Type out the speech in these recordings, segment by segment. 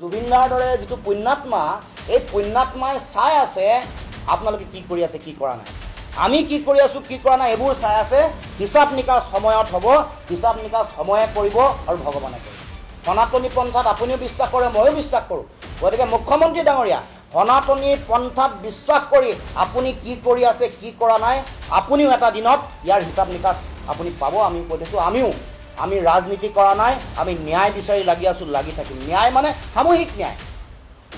জুবিনদাৰ দৰে যিটো পুণ্যাত্মা এই পুণ্যাত্মাই চাই আছে আপোনালোকে কি কৰি আছে কি কৰা নাই। আমি কি কৰি আছোঁ কি কৰা নাই এইবোৰ চাই আছে হিচাপ নিকাচ সময়ত হ'ব হিচাপ নিকাচ সময়ে কৰিব আৰু ভগৱানে কৰিব। সনাতনী পন্থাত আপুনিও বিশ্বাস কৰে ময়ো বিশ্বাস কৰোঁ। গতিকে মুখ্যমন্ত্ৰী ডাঙৰীয়া সনাতনী পন্থাত বিশ্বাস কৰি আপুনি কি কৰি আছে কি কৰা নাই আপুনিও এটা দিনত ইয়াৰ হিচাপ নিকাচ আপুনি পাব আমি কৈ দিছোঁ আমিও আমি ৰাজনীতি কৰা নাই, আমি ন্যায় বিচাৰি লাগি আছোঁ, লাগি থাকিম। ন্যায় মানে সামূহিক ন্যায়।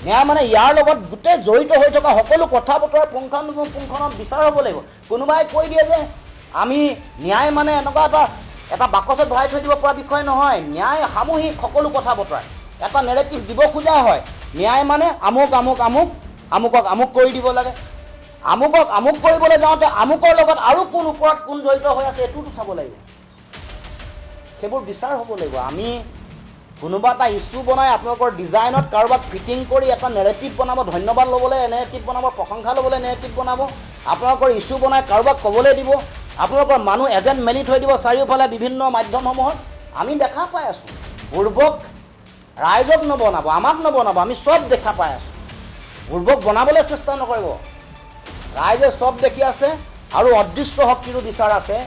ন্যায় মানে ইয়াৰ লগত গোটেই জড়িত হৈ থকা সকলো কথা বতৰা পুংখানুপুংখনত বিচাৰ হ'ব লাগিব। কোনোবাই কৈ দিয়ে যে, আমি ন্যায় মানে এনেকুৱা এটা এটা বাকচত ভৰাই থৈ দিব পৰা বিষয় নহয়। ন্যায় সামূহিক সকলো কথা বতৰা এটা নেৰেটিভ দিব খোজা হয়। ন্যায় মানে আমুক আমুক আমুক, আমুকক আমুক কৰি দিব লাগে। আমুকক আমুক কৰিবলৈ যাওঁতে আমুকৰ লগত আৰু কোন ওপৰত কোন জড়িত হৈ আছে, এইটোতো চাব লাগিব। সেইবোৰ বিচাৰ হ'ব লাগিব। আমি কোনোবা এটা ইছ্যু বনাই আপোনালোকৰ ডিজাইনত কাৰোবাক ফিটিং কৰি এটা নেৰেটিভ বনাব ধন্যবাদ ল'বলৈ নেৰেটিভ বনাব প্ৰশংসা ল'বলৈ নেৰেটিভ বনাব আপোনালোকৰ ইছ্যু বনাই কাৰোবাক ক'বলৈ দিব আপোনালোকৰ মানুহ এজেণ্ট মেলি থৈ দিব চাৰিওফালে বিভিন্ন মাধ্যমসমূহত আমি দেখা পাই আছোঁ। পূৰ্বক ৰাইজক নবনাব আমাক নবনাব আমি চব দেখা পাই আছোঁ। পূৰ্বক বনাবলৈ চেষ্টা নকৰিব। ৰাইজে চব দেখি আছে আৰু অদৃশ্য শক্তিৰো বিচাৰ আছে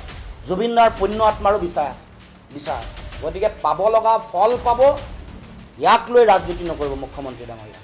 জুবিনদাৰ পুণ্য আত্মাৰো বিচাৰ আছে। বিচাৰ গতিকে পাব লগা ফল পাব ইয়াক লৈ ৰাজনীতি নকৰিব মুখ্যমন্ত্ৰী ডাঙৰীয়া।